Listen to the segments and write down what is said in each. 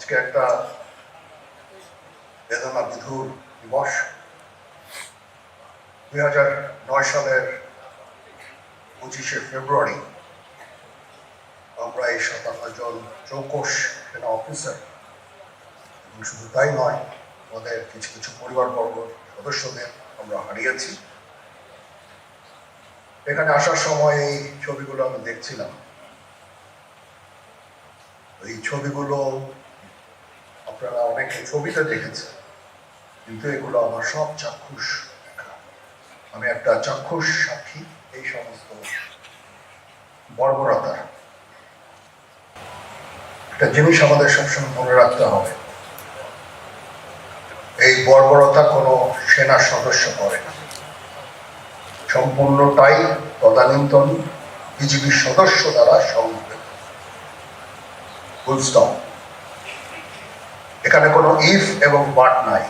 আজকে একটা বেদনা বিধুর দিবস। দুই হাজার নয় সালের পঁচিশে ফেব্রুয়ারি আমরা এই সাতান্ন জন চৌকস সেনা অফিসার, এবং শুধু তাই নয়, আমাদের কিছু কিছু পরিবারবর্গ সদস্যদের আমরা হারিয়েছি। এখানে আসার সময় এই ছবিগুলো আমি দেখছিলাম। এই ছবিগুলো আপনারা অনেকে ছবিতে দেখেছেন, কিন্তু এগুলো আমার সব চাক্ষুষ। আমি একটা চাক্ষুষ সাক্ষী, এই সমস্ত বর্বরতার। একটা জিনিস আমাদের সবসময় মনে রাখতে হবে, এই বর্বরতা কোনো সেনা সদস্য করে না। সম্পূর্ণটাই তদানীন্তন বিজিবির সদস্য দ্বারা সংঘটিত ফুল এখানে কোনো ইফ এবং বাট নাই।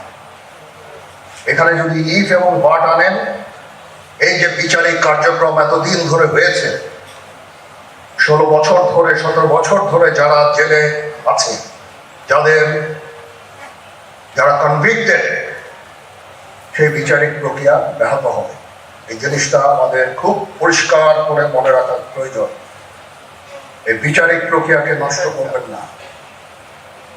এখানে যদি ইফ এবং বাট আনেন, এই যে বিচারিক কার্যক্রম এতদিন ধরে হয়েছে, ষোলো বছর ধরে, সতেরো বছর ধরে যারা জেলে আছে, যাদের, যারা কনভিক্টেড সেই বিচারিক প্রক্রিয়া ব্যাহত হবে। এই জিনিসটা আমাদের খুব পরিষ্কার করে মনে রাখা প্রয়োজন। এই বিচারিক প্রক্রিয়াকে নষ্ট করবেন না।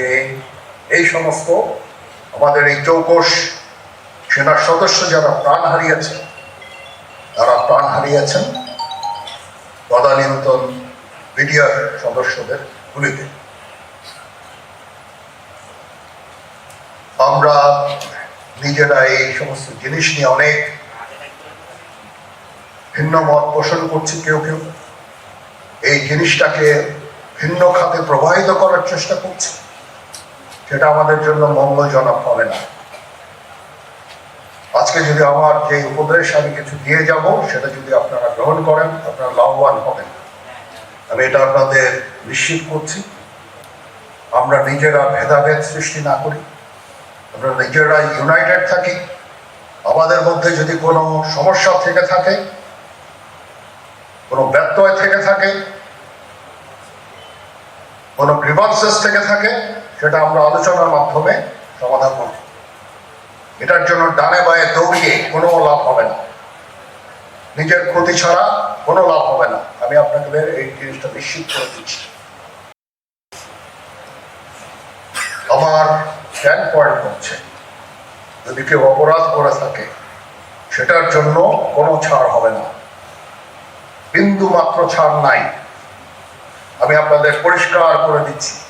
যে এই সমস্ত আমাদের এই চৌকস সেনার সদস্য যারা প্রাণ হারিয়েছে তারা প্রাণ হারিয়েছেন। তদানীন্তন মিডিয়ার সদস্যদের গুলিতে। আমরা নিজেরা এই সমস্ত জিনিস নিয়ে অনেক ভিন্ন মত পোষণ করছি কেউ কেউ। এই জিনিসটাকে ভিন্ন খাতে প্রবাহিত করার চেষ্টা করছে। সেটা আমাদের জন্য মঙ্গলজনক হবে না। আজকে যদি আমার যে উপদেশ আমি কিছু দিয়ে যাব, সেটা যদি আপনারা গ্রহণ করেন, আপনারা লাভবান হবেন। আমি এটা আপনাদের নিশ্চিত করছি। আমরা নিজেরা ভেদাভেদ সৃষ্টি না করি। আমরা নিজেরা ইউনাইটেড থাকি। আমাদের মধ্যে যদি কোনো সমস্যা থেকে থাকে, কোনো ব্যত্যয় থেকে থাকে, কোনো গ্রিভান্সেস থেকে থাকে সেটা আমরা আলোচনার মাধ্যমে সমাধান করব। এটার জন্য ডানে বায়ে দৌড়িয়ে কোনো লাভ হবে না। নিজের ক্ষতি ছাড়া কোনো লাভ হবে না। আমি আপনাদের এই জিনিসটা নিশ্চিত করে দিচ্ছি। আমার স্ট্যান্ড পয়েন্ট হচ্ছে যদি কেউ অপরাধ করে থাকে, সেটার জন্য কোনো ছাড় হবে না। বিন্দু মাত্র ছাড় নাই। আমি আপনাদের পরিষ্কার করে দিচ্ছি।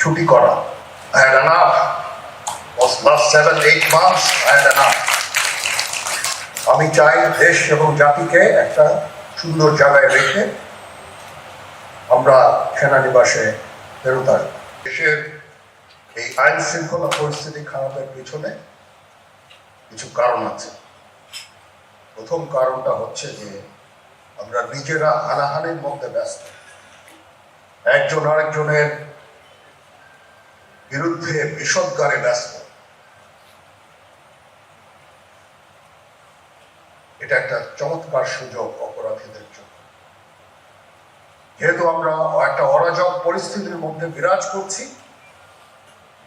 ছুটি করা I had enough. Was last seven, eight months. আমি চাই দেশ এবং জাতিকে একটা সুন্দর জায়গায় রেখে আমরা সেনানিবাসে ফেরত আসব দেশের এই আইন শৃঙ্খলা পরিস্থিতি খারাপের পিছনে কিছু কারণ আছে প্রথম কারণটা হচ্ছে যে আমরা নিজেরা হানাহানির মধ্যে ব্যস্ত একজন আরেকজনের বিরুদ্ধে বিষদগারে ব্যস্ত। এটা একটা চমৎকার সুযোগ অপরাধীদের জন্য। যেহেতু আমরা একটা অরাজক পরিস্থিতির মধ্যে বিরাজ করছি,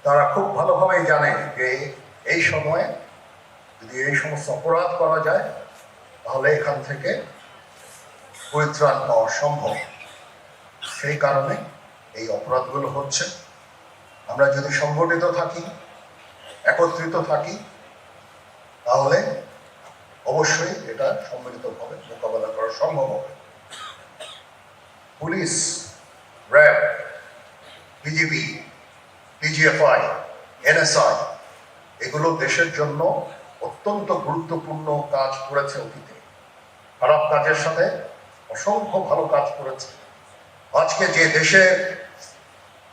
তারা খুব ভালোভাবেই জানে যে এই সময়ে যদি এই সমস্ত অপরাধ করা যায়, তাহলে এখান থেকে পরিত্রাণ পাওয়া সম্ভব। সেই কারণে এই অপরাধগুলো হচ্ছে। আমরা যদি সংগঠিত থাকি, একত্রিত থাকি, তাহলে অবশ্যই এটা সম্মিলিতভাবে মোকাবেলা করা সম্ভব হবে। Police, RAB, BGB, DGFI, NSI, এগুলো দেশের জন্য অত্যন্ত গুরুত্বপূর্ণ কাজ করেছে অতীতে। খারাপ কাজের সাথে অসংখ্য ভালো কাজ করেছে। আজকে যে দেশের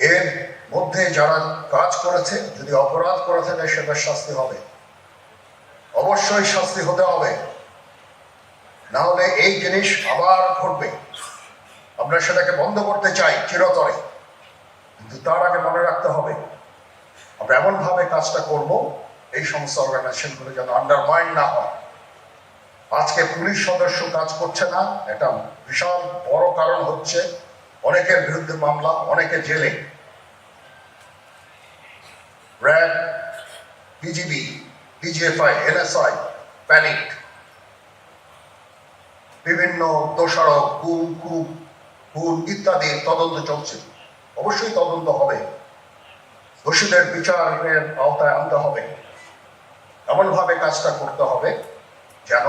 এর মধ্যে যারা কাজ করেছে যদি অপরাধ করে থাকে সেটা শাস্তি হবে। অবশ্যই শাস্তি হতে হবে। না হলে এই জিনিস আবার ঘটবে। আমরা সেটাকে বন্ধ করতে চাই চিরতরে। কিন্তু তার আগে মনে রাখতে হবে, আমরা এমনভাবে কাজটা করব, এই সমস্ত অর্গানাইজেশনগুলো যেন আন্ডারমাইন্ড না হয়। আজকে পুলিশ সদস্য কাজ করছে না একটা বিশাল বড় কারণ হচ্ছে। অনেকের বিরুদ্ধে মামলা, অনেকে জেলে। RAB, BGB DGFI NSI, panic. বিভিন্ন দোষারোপ, গুম খুব খুন ইত্যাদি তদন্ত চলছে। অবশ্যই তদন্ত হবে। দোষীদের বিচারের আওতায় আনতে হবে। এমনভাবে কাজটা করতে হবে যেন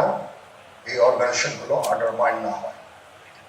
এই অর্গানাইজেশনগুলো আন্ডারমাইন না হয়।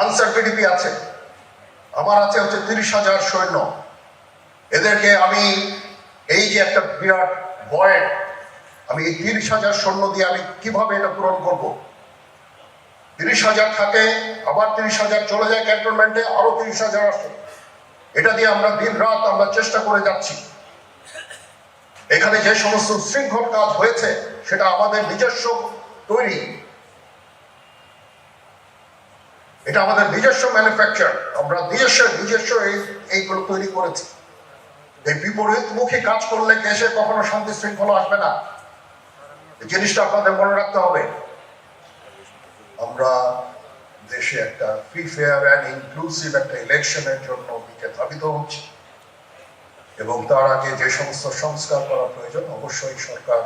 আনসার পিডিপি আছে। আমার আছে হচ্ছে তিরিশ হাজার সৈন্য। এদেরকে আমি এই যে একটা বিরাট ভয়েড, আমি এই তিরিশ হাজার সৈন্য দিয়ে আমি কীভাবে এটা পূরণ করব? তিরিশ হাজার থাকে, আবার তিরিশ হাজার চলে যায় ক্যান্টনমেন্টে, আরও তিরিশ হাজার আসে। এটা দিয়ে আমরা দিন রাত আমরা চেষ্টা করে যাচ্ছি। এখানে যে সমস্ত শৃঙ্খল কাজ হয়েছে, সেটা আমাদের নিজস্ব তৈরি। এটা আমাদের নিজস্ব ম্যানুফ্যাকচার আমরা নিজস্ব নিজস্ব এই, এইগুলো তৈরি করেছি। এই বিপরীতমুখী কাজ করলে দেশে কখনো শান্তি শৃঙ্খলা আসবে না। এই জিনিসটা আপনাদের মনে রাখতে হবে। আমরা দেশে একটা ফ্রি ফেয়ার অ্যান্ড ইনক্লুসিভ একটা ইলেকশনের জন্য দিকে ধাবিত হচ্ছি। এবং তার আগে যে সমস্ত সংস্কার করা প্রয়োজন, অবশ্যই সরকার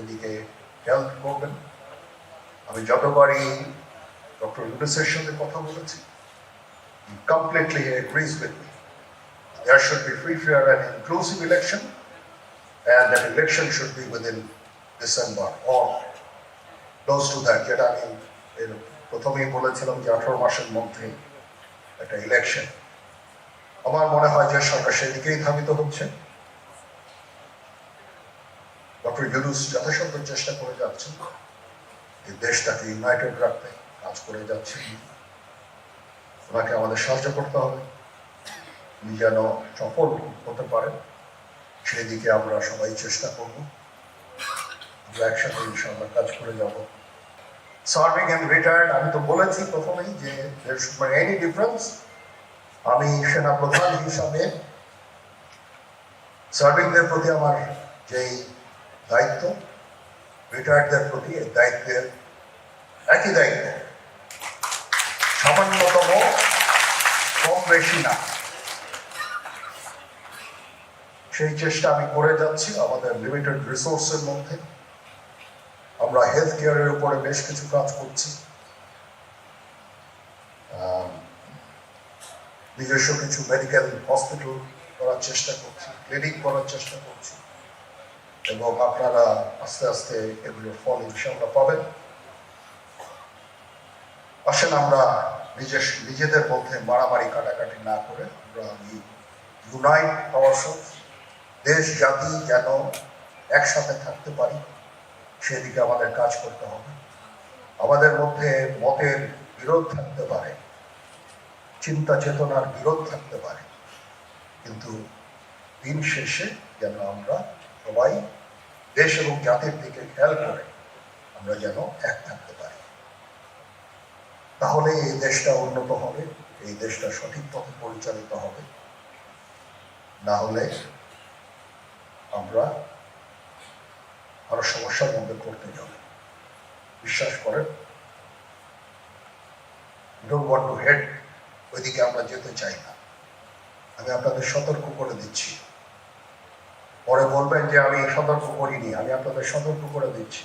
এদিকে হেল্প করবেন। আমি যতবারই ডক্টর ইউনুসের সাথে কথা বলেছি। Completely agrees with me there should be free, fair and inclusive election and that election should be within December or close to that যেটা আমি এর প্রথমেই বলেছিলাম যে আঠারো মাসের মধ্যে একটা ইলেকশন আমার মনে হয় যে সরকার সেদিকেই ধাবিত হচ্ছে। ডক্টর ইউনুস যথাসাধ্য চেষ্টা করে যাচ্ছেন এই দেশটাকে ইউনাইটেড রাখতে। কাজ করে যাচ্ছেন ওনাকে আমাদের সাহায্য করতে হবে। উনি যেন সফল হতে পারেন সেদিকে আমরা সবাই চেষ্টা করব। একসাথে কাজ করে যাব। সার্ভিং রিটায়ার্ড আমি তো বলেছি প্রথমেই যে এনি ডিফারেন্স আমি সেনা প্রধান হিসাবে সার্ভিংদের প্রতি আমার যেই দায়িত্ব রিটায়ার্ডদের প্রতি এই দায়িত্বের একই দায়িত্ব। সামান্যতম কম বেশি না। সেই চেষ্টা আমি করে যাচ্ছি আমাদের লিমিটেড রিসোর্সের মধ্যে। আমরা হেলথ কেয়ারের উপরে বেশ কিছু কাজ করছি। নিজস্ব কিছু মেডিকেল হসপিটাল করার চেষ্টা করছি ক্লিনিক করার চেষ্টা করছি। এবং আপনারা আস্তে আস্তে এগুলোর ফল ইনশাল্লাহ পাবেন। আসেন আমরা নিজের নিজেদের মধ্যে মারামারি কাটাকাটি না করে আমরা ইউনাইট অবশ্যই দেশ, জাতি যেন একসাথে থাকতে পারি, সেদিকে আমাদের কাজ করতে হবে। আমাদের মধ্যে মতের বিরোধ থাকতে পারে, চিন্তা চেতনার বিরোধ থাকতে পারে, কিন্তু দিন শেষে যেন আমরা সবাই দেশ এবং জাতির দিকে খেয়াল করে আমরা যেন এক থাকতে পারি। তাহলে এই দেশটা উন্নত হবে, এই দেশটা সঠিক পথে পরিচালিত হবে। না হলে আমরা আরও সমস্যার মধ্যে পড়তে যাব। বিশ্বাস করেন ডোন্ট টু হেড ওইদিকে আমরা যেতে চাই না। আমি আপনাদের সতর্ক করে দিচ্ছি। পরে বলবেন যে আমি সতর্ক করিনি, আমি আপনাদের সতর্ক করে দিচ্ছি।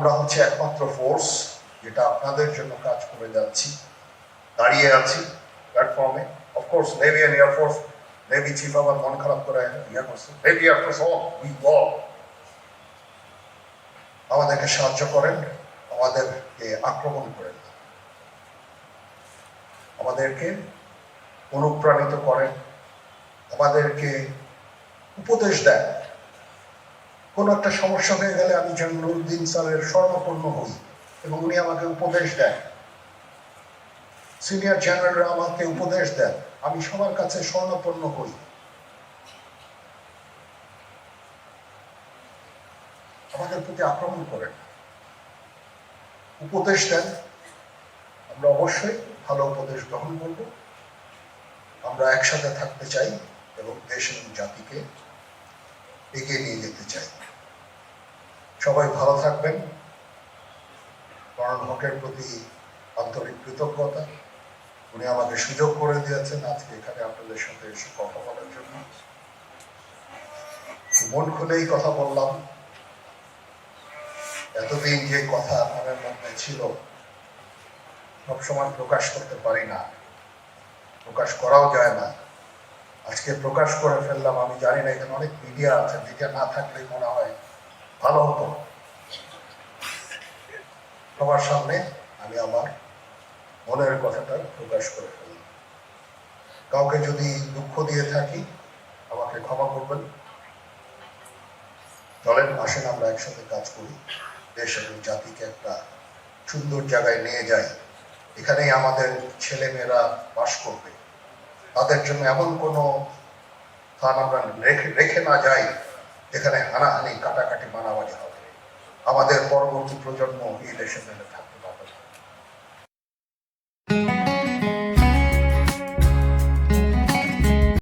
আমরা হচ্ছে একমাত্র ফোর্স যেটা আপনাদের জন্য কাজ করে যাচ্ছি, দাঁড়িয়ে আছি প্ল্যাটফর্মে of course navy and air force navy chief আবার মন খারাপ করে ইয়ে করছে। নেভি এয়ারফোর্স উই আমাদেরকে সাহায্য করেন, আমাদেরকে আক্রমণ করেন। আমাদেরকে অনুপ্রাণিত করেন। আমাদেরকে উপদেশ দেন। কোনো একটা সমস্যা হয়ে গেলে আমি যেন নুরুদ্দিন স্যারের স্বর্ণপূর্ণ হই এবং উনি আমাকে উপদেশ দেন। সিনিয়র জেনারেলরা আমাকে উপদেশ দেন। আমি সবার কাছে স্বর্ণপূর্ণ হই। আমাদের প্রতি আক্রমণ করেন। উপদেশ দেন। আমরা অবশ্যই ভালো উপদেশ গ্রহণ করব। আমরা একসাথে থাকতে চাই এবং দেশ এবং জাতিকে এগিয়ে নিয়ে যেতে চাই। সবাই ভালো থাকবেন। করণ হকের প্রতি আন্তরিক কৃতজ্ঞতা। উনি আমাকে সুযোগ করে দিয়েছেন আজকে এখানে আপনাদের সাথে এসে কথা বলার জন্য। মন খুলেই কথা বললাম। এতদিন যে কথা মনের মধ্যে ছিল, সবসময় প্রকাশ করতে পারি না। প্রকাশ করাও যায় না। আজকে প্রকাশ করে ফেললাম, আমি জানি না, এখানে অনেক মিডিয়া আছে মিডিয়া না থাকলে মনে হয় ভালো হতো সবার সামনে আমি আমার মনের কথাটা প্রকাশ করে ফেলি কাউকে যদি দুঃখ দিয়ে থাকি, আমাকে ক্ষমা করবেন। চলেন, আসেন, আমরা একসাথে কাজ করি। দেশ এবং জাতিকে একটা সুন্দর জায়গায় নিয়ে যাই। এখানেই আমাদের ছেলেমেয়েরা বাস করবে। তাদের জন্য এমন কোনো স্থান আমরা রেখে রেখে না যাই। এখানে হানাহানি কাটাকাটি মারামারি হবে। আমাদের পরবর্তী প্রজন্ম এই দেশের থাকবে।